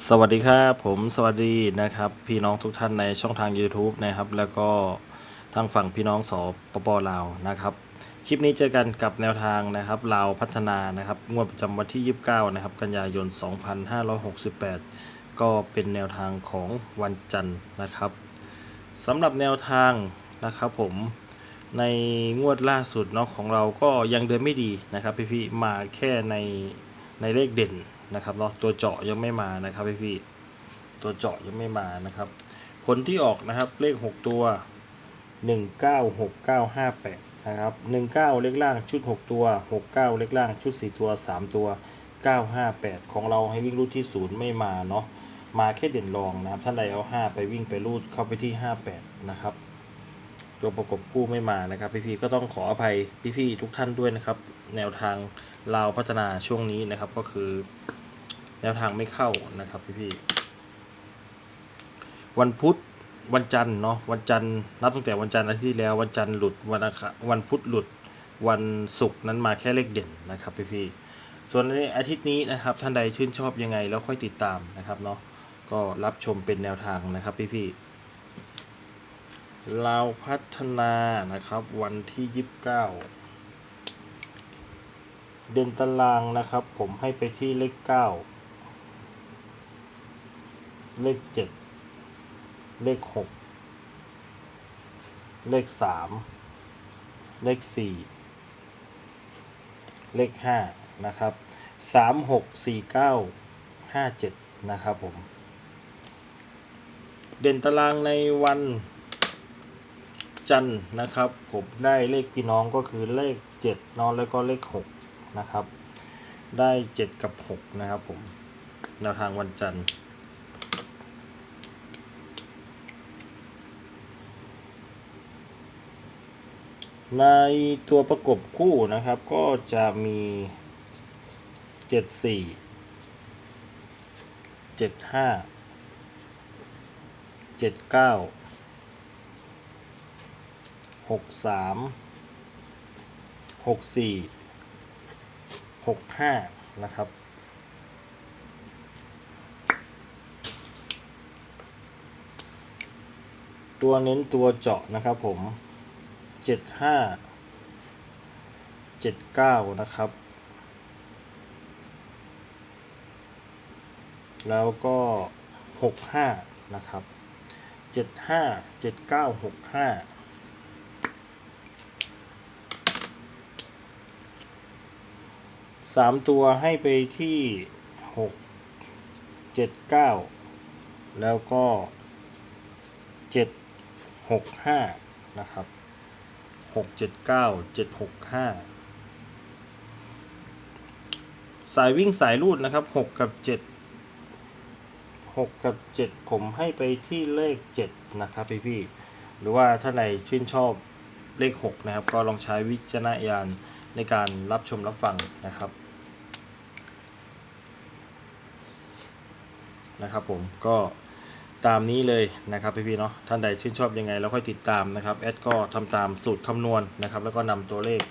สวัสดีครับผมสวัสดีนะครับ พี่น้องทุกท่านในช่องทาง YouTube นะครับ แล้วก็ทางฝั่งพี่น้องสปปลาวนะครับ คลิปนี้เจอกันกับแนวทางนะครับลาวพัฒนานะครับงวดประจำวันที่ 29 นะครับ กันยายน 2568 ก็เป็นแนวทางของวันจันทร์นะครับสำหรับแนวทางนะครับผมในงวดล่าสุดเนาะของเราก็ยังเดินไม่ดีนะครับพี่ๆมาแค่ในในเลขเด่น นะครับเนาะตัวเจาะยังไม่มานะครับพี่ๆตัวเจาะยังไม่มานะครับ ผลที่ออกนะครับเลข 6 ตัว 196958นะครับ19 เลขล่างชุด 6 ตัว 69 เลขล่างชุด 4 ตัว 3 ตัว 958 ของเราให้วิ่งรูดที่ 0 ไม่มาเนาะมาแค่เด่นรองนะครับท่านใดเอา 5 ไปวิ่งไปรูดเข้าไปที่ 58 นะครับตัวประกบคู่ไม่มานะครับ พี่ๆก็ต้องขออภัยพี่ๆทุกท่านด้วยนะครับ แนวทางลาวพัฒนาช่วงนี้นะครับก็คือ แนวทางไม่เข้านะครับพี่ๆวันพุธวันจันทร์เนาะวันจันทร์นับตั้งแต่วันจันทร์อาทิตย์ที่แล้ววันจันทร์หลุดวันอังคารวันพุธหลุดวันศุกร์นั้นมาแค่เลขเด่นนะครับพี่ๆส่วนในอาทิตย์นี้นะครับท่านใดชื่นชอบยังไงแล้วค่อยติดตามนะครับเนาะก็รับชมเป็นแนวทางนะครับพี่ๆเราพัฒนานะครับวันที่ 29 เด่นตารางนะครับ ผมให้ไปที่เลข 9 เลข7เลข6เลข3เลข4เลข5นะครับ3 6 4 9 5 7นะครับผม เด่นตารางในวันจันทร์นะครับ ผมได้เลขพี่น้องก็คือเลข7เนอนแล้วก็เลข6นะครับ ได้7กับ6นะครับผมแนวทางวันจันทร์ ในตัวประกบคู่นะครับก็จะมี 74 75 79หกสามหกสี่หกห้านะครับ ตัวเน้นตัวเจาะนะครับผม เจ็ดห้าเจ็ดเก้านะครับ แล้วก็หกห้านะครับเจ็ดห้าเจ็ดเก้าหกห้าสามตัวให้ไปที่หกเจ็ดเก้าแล้วก็เจ็ดหกห้านะครับ หกเจ็ดเก้าเจ็ดหกห้าสายวิ่งสายรูดนะครับหกกับเจ็ดหกกับเจ็ดผมให้ไปที่เลขเจ็ดนะครับพี่พี่หรือว่าถ้าไหนชื่นชอบเลขหกนะครับ ก็ลองใช้วิจารณญาณในการรับชมรับฟังนะครับนะครับผมก็ ตามนี้เลยนะครับพี่ๆเนาะท่านใดชื่นชอบยังไงแล้วค่อยติดตามนะครับแอดก็ทำตามสูตรคำนวณนะครับ แล้วก็นำตัวเลข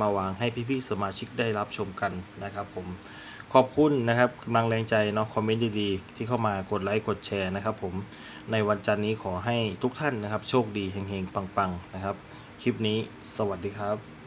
มาวางให้พี่ๆสมาชิกได้รับชมกันนะครับ ผมขอบคุณนะครับกำลังแรงใจเนาะคอมเมนต์ดีๆ ที่เข้ามากดไลค์กดแชร์นะครับ ผมในวันจันทร์นี้ขอให้ทุกท่านนะครับ โชคดีเฮงๆปังๆนะครับ คลิปนี้สวัสดีครับ